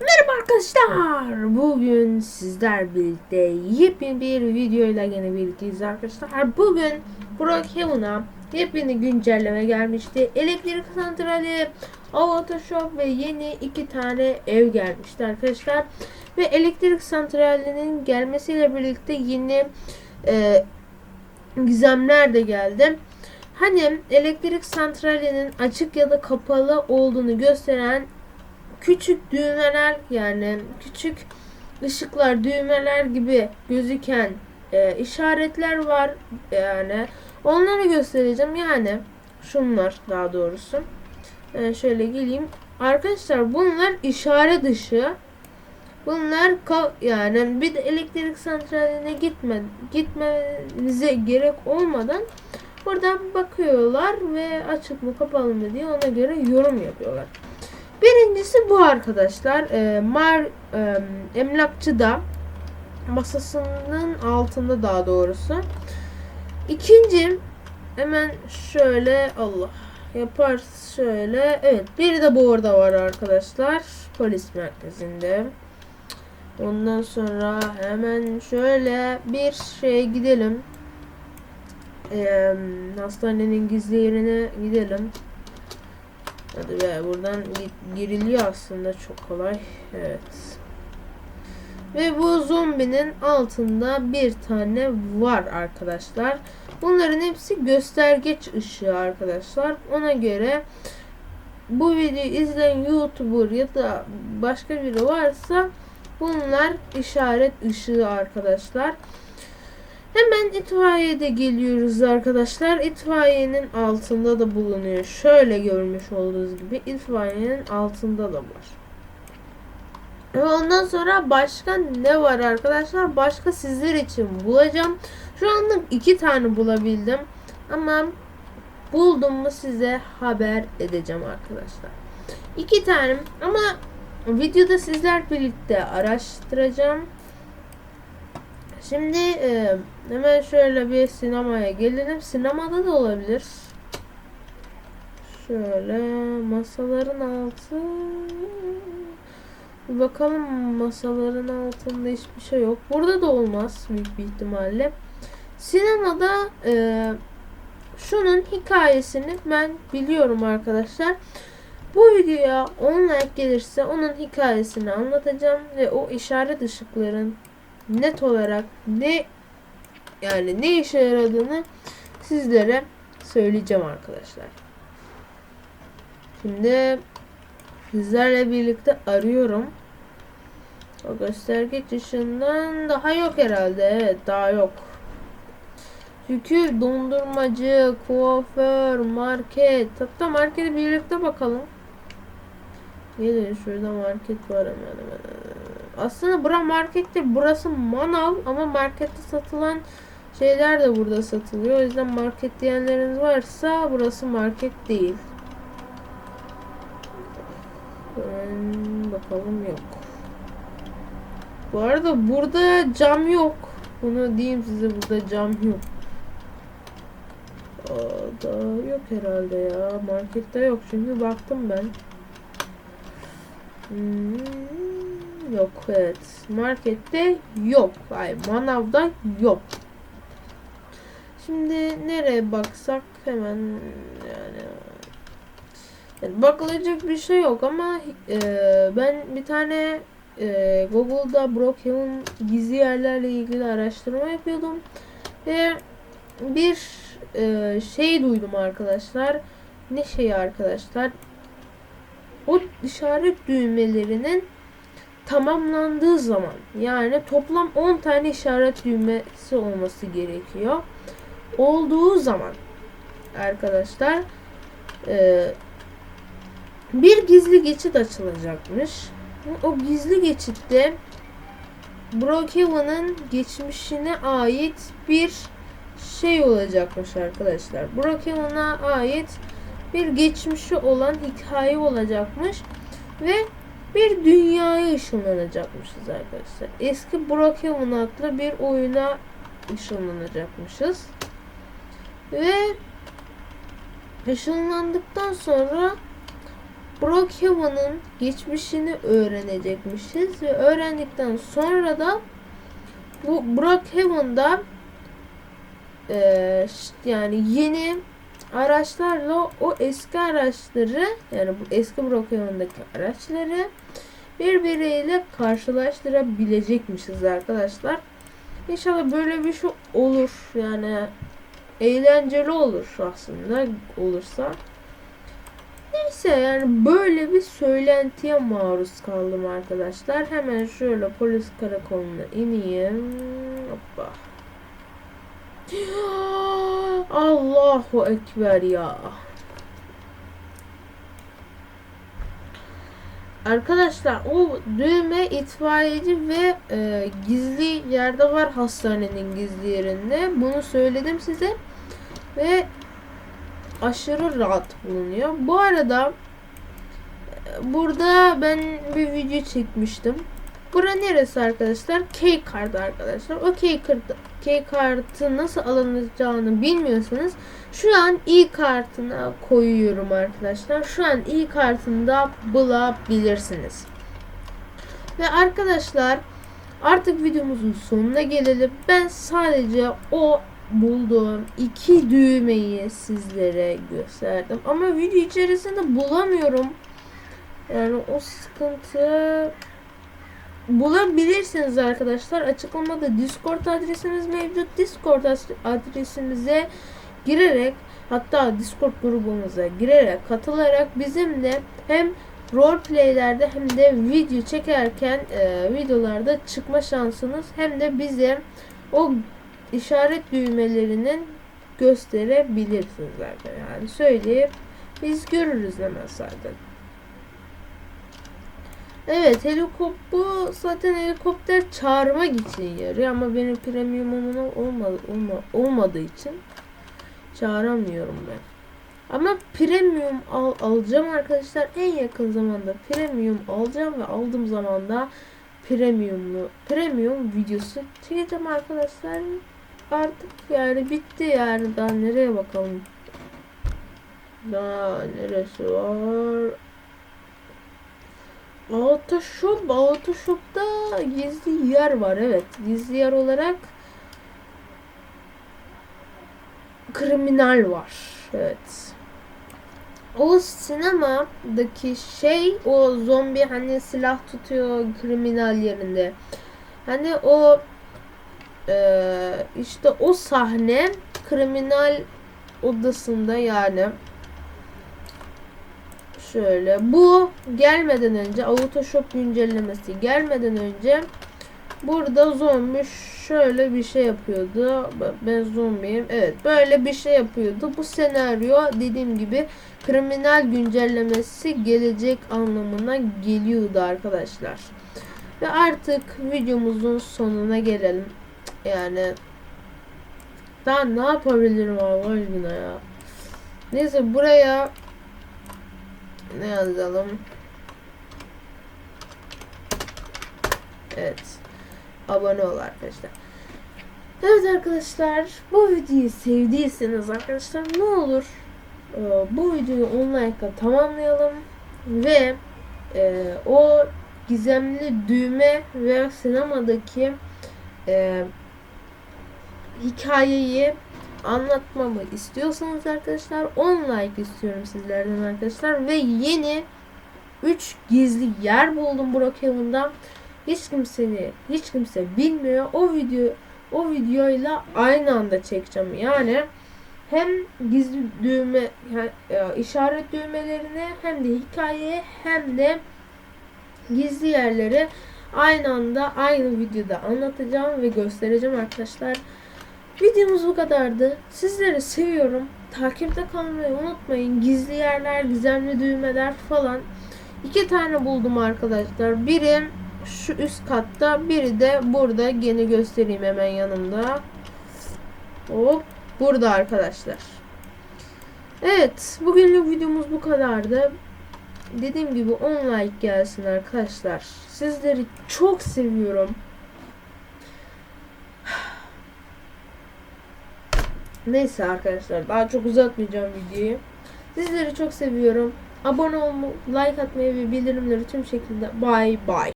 Merhaba arkadaşlar. Bugün sizler birlikte yepyeni bir videoyla yine birlikteyiz arkadaşlar. Bugün Brookhaven'a yepyeni güncelleme gelmişti. Elektrik santrali, Photoshop ve yeni iki tane ev gelmişti arkadaşlar. Ve elektrik santralinin gelmesiyle birlikte yeni e, gizemler de geldi. Hani elektrik santralinin açık ya da kapalı olduğunu gösteren küçük düğmeler yani küçük ışıklar düğmeler gibi gözüken e, işaretler var. Yani onları göstereceğim. Yani şunlar daha doğrusu. E, şöyle geleyim. Arkadaşlar bunlar işaret ışığı. Bunlar yani bir elektrik santraline gitme gitmenize gerek olmadan buradan bakıyorlar ve açık mı kapalı mı diye ona göre yorum yapıyorlar. Birincisi bu arkadaşlar. E, Mar e, emlakçıda masasının altında daha doğrusu. İkinci hemen şöyle Allah yapar şöyle. Evet bir de bu orada var arkadaşlar. Polis merkezinde. Ondan sonra hemen şöyle bir şeye gidelim. E, hastanenin gizli yerine gidelim. Hadi be buradan gi- giriliyor aslında çok kolay. Evet. Ve bu zombinin altında bir tane var arkadaşlar. Bunların hepsi göstergeç ışığı arkadaşlar. Ona göre bu videoyu izleyen YouTuber ya da başka biri varsa bunlar işaret ışığı arkadaşlar. Hemen itfaiyede geliyoruz arkadaşlar. İtfaiyenin altında da bulunuyor. Şöyle görmüş olduğunuz gibi itfaiyenin altında da var. Ondan sonra başka ne var arkadaşlar? Başka sizler için bulacağım. Şu anda iki tane bulabildim. Ama buldum mu size haber edeceğim arkadaşlar. İki tane ama videoda sizler birlikte araştıracağım. Şimdi e, hemen şöyle bir sinemaya gelelim. Sinemada da olabilir. Şöyle masaların altı. Bir bakalım masaların altında hiçbir şey yok. Burada da olmaz büyük bir ihtimalle. Sinemada e, şunun hikayesini ben biliyorum arkadaşlar. Bu videoya 10 like gelirse onun hikayesini anlatacağım ve o işaret ışıkların net olarak ne yani ne işe yaradığını sizlere söyleyeceğim arkadaşlar. Şimdi sizlerle birlikte arıyorum. O göstergeç ışığından daha yok herhalde. Evet daha yok. Çünkü dondurmacı, kuaför, market. Hatta markete birlikte bakalım. Gelin şurada market var hemen hemen. Aslında bura market değil. Burası manav ama markette satılan şeyler de burada satılıyor. O yüzden market diyenleriniz varsa burası market değil. Bakalım yok. Bu arada burada cam yok. Bunu diyeyim size burada cam yok. Aa, da yok herhalde ya. Markette yok çünkü baktım ben. Hmm, yok evet. Markette yok. Ay manavda yok. Şimdi nereye baksak hemen yani, yani bakılacak bir şey yok ama e, ben bir tane e, Google'da Brookhaven gizli yerlerle ilgili araştırma yapıyordum ve bir e, şey duydum arkadaşlar. Ne şeyi arkadaşlar? O işaret düğmelerinin tamamlandığı zaman yani toplam 10 tane işaret düğmesi olması gerekiyor. Olduğu zaman arkadaşlar e, bir gizli geçit açılacakmış. O gizli geçitte Brookhaven'ın geçmişine ait bir şey olacakmış arkadaşlar. Brookhaven'a ait bir geçmişi olan hikaye olacakmış ve bir dünyaya ışınlanacakmışız arkadaşlar. Eski Brookhaven adlı bir oyuna ışınlanacakmışız. Ve ışınlandıktan sonra Brookhaven'ın geçmişini öğrenecekmişiz ve öğrendikten sonra da bu Brookhaven'da eee, ş- yani yeni araçlarla o eski araçları yani bu eski Brookhaven'daki araçları birbiriyle karşılaştırabilecekmişiz arkadaşlar. İnşallah böyle bir şey olur. Yani eğlenceli olur aslında olursa. Neyse yani böyle bir söylentiye maruz kaldım arkadaşlar. Hemen şöyle polis karakoluna ineyim. Hoppa. Allahu Ekber ya. Arkadaşlar o düğme itfaiyeci ve e, gizli yerde var hastanenin gizli yerinde. Bunu söyledim size. Ve aşırı rahat bulunuyor. Bu arada e, burada ben bir video çekmiştim. Bura neresi arkadaşlar? Key kart arkadaşlar. O key kartı, key kartı nasıl alınacağını bilmiyorsanız şu an i kartına koyuyorum arkadaşlar. Şu an i kartında bulabilirsiniz. Ve arkadaşlar artık videomuzun sonuna gelelim. Ben sadece o bulduğum iki düğmeyi sizlere gösterdim. Ama video içerisinde bulamıyorum. Yani o sıkıntı bulabilirsiniz arkadaşlar. Açıklamada Discord adresimiz mevcut. Discord adresimize girerek hatta Discord grubumuza girerek katılarak bizimle hem roleplaylerde hem de video çekerken e, videolarda çıkma şansınız hem de bize o işaret düğmelerinin gösterebilirsiniz zaten yani söyleyip biz görürüz hemen zaten. Evet helikopter bu zaten helikopter çağırmak için yarıyor ama benim premiumum olmadı, olma, olmadığı için çağıramıyorum ben. Ama premium al, alacağım arkadaşlar. En yakın zamanda premium alacağım ve aldığım zaman da premiumlu premium videosu çekeceğim arkadaşlar. Artık yani bitti yani daha nereye bakalım. Daha neresi var? Autoshop, Autoshop'ta gizli yer var evet. Gizli yer olarak kriminal var. Evet. O sinemadaki şey o zombi hani silah tutuyor kriminal yerinde. Hani o eee, işte o sahne kriminal odasında yani şöyle bu gelmeden önce Autoshop güncellemesi gelmeden önce burada zombi şöyle bir şey yapıyordu. Ben zombiyim. Evet böyle bir şey yapıyordu. Bu senaryo dediğim gibi kriminal güncellemesi gelecek anlamına geliyordu arkadaşlar. Ve artık videomuzun sonuna gelelim. Yani daha ne yapabilirim Allah aşkına ya. Neyse buraya ne yazalım? Evet. Abone ol arkadaşlar. Evet arkadaşlar bu videoyu sevdiyseniz arkadaşlar ne olur e, bu videoyu 10 like'la tamamlayalım ve e, o gizemli düğme ve sinemadaki e, hikayeyi anlatmamı istiyorsanız arkadaşlar 10 like istiyorum sizlerden arkadaşlar ve yeni 3 gizli yer buldum Brookhaven'da. Hiç kimse hiç kimse bilmiyor. O video o videoyla aynı anda çekeceğim. Yani hem gizli düğme yani, e, işaret düğmelerini hem de hikayeyi hem de gizli yerleri aynı anda aynı videoda anlatacağım ve göstereceğim arkadaşlar. Videomuz bu kadardı. Sizleri seviyorum. Takipte kalmayı unutmayın. Gizli yerler, gizemli düğmeler falan. İki tane buldum arkadaşlar. Biri şu üst katta, biri de burada. Gene göstereyim hemen yanımda. Hop, burada arkadaşlar. Evet, bugünlük videomuz bu kadardı. Dediğim gibi 10 like gelsin arkadaşlar. Sizleri çok seviyorum. Neyse arkadaşlar daha çok uzatmayacağım videoyu. Sizleri çok seviyorum. abone olmayı, like atmayı ve bildirimleri tüm şekilde bay bay.